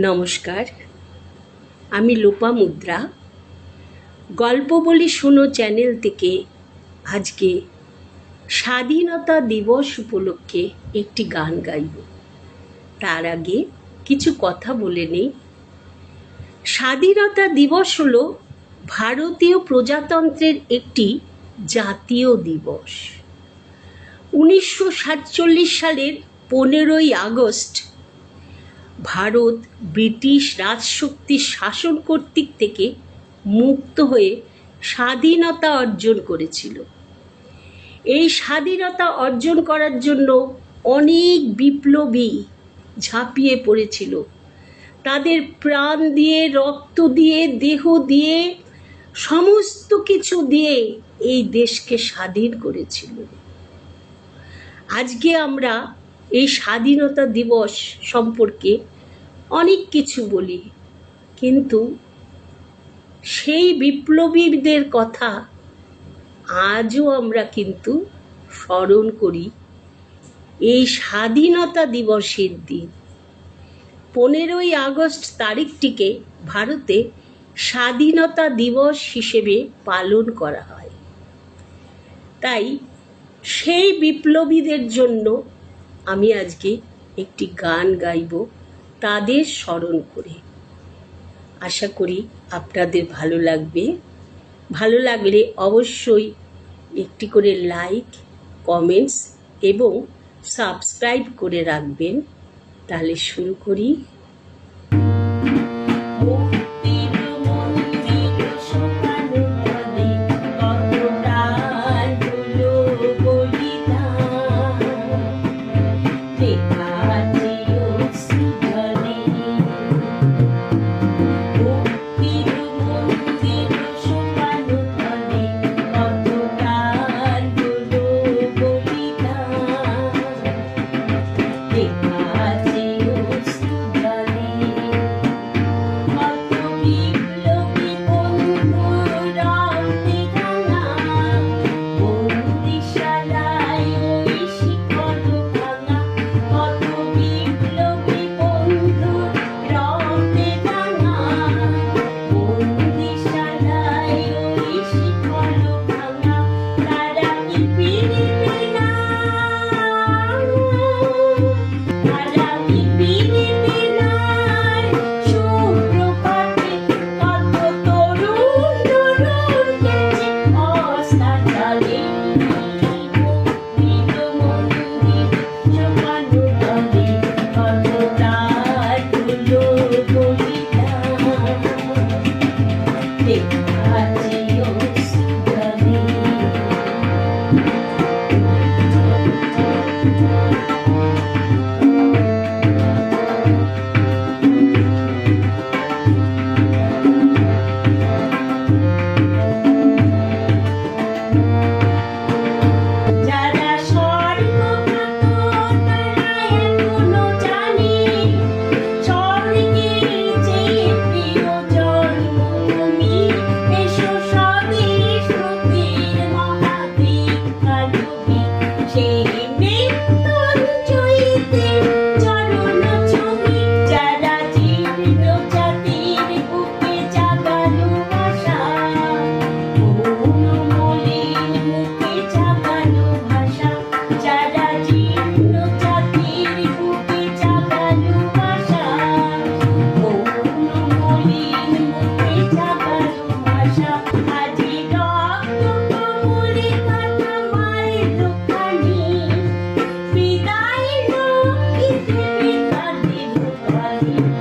নমস্কার। আমি লোপা মুদ্রা। গল্প বলি শোনো চ্যানেল থেকে আজকে স্বাধীনতা দিবস উপলক্ষে একটি গান গাইব। তার আগে কিছু কথা বলে নেই। স্বাধীনতা দিবস হল ভারতীয় প্রজাতন্ত্রের একটি জাতীয় দিবস। উনিশশো সাতচল্লিশ সালের পনেরোই আগস্ট ভারত ব্রিটিশ রাজশক্তির শাসন কর্তৃক থেকে মুক্ত হয়ে স্বাধীনতা অর্জন করেছিল। এই স্বাধীনতা অর্জন করার জন্য অনেক বিপ্লবী ঝাঁপিয়ে পড়েছিল। তাদের প্রাণ দিয়ে, রক্ত দিয়ে, দেহ দিয়ে, সমস্ত কিছু দিয়ে এই দেশকে স্বাধীন করেছিল। আজকে আমরা এই স্বাধীনতা দিবস সম্পর্কে অনেক কিছু বলি। কিন্তু সেই বিপ্লবীদের কথা আজও আমরা কিন্তু স্মরণ করি। এই স্বাধীনতা দিবসের দিন। পনেরোই আগস্ট তারিখটিকে ভারতে স্বাধীনতা দিবস হিসেবে পালন করা হয়। তাই সেই বিপ্লবীদের জন্য আমি আজকে একটি গান গাইব তাদের স্মরণ করে। আশা করি আপনাদের ভালো লাগবে। ভালো লাগলে অবশ্যই একটি করে লাইক, কমেন্টস এবং সাবস্ক্রাইব করে রাখবেন। তাহলে শুরু করি। মুক্তির মন্দির Thank you.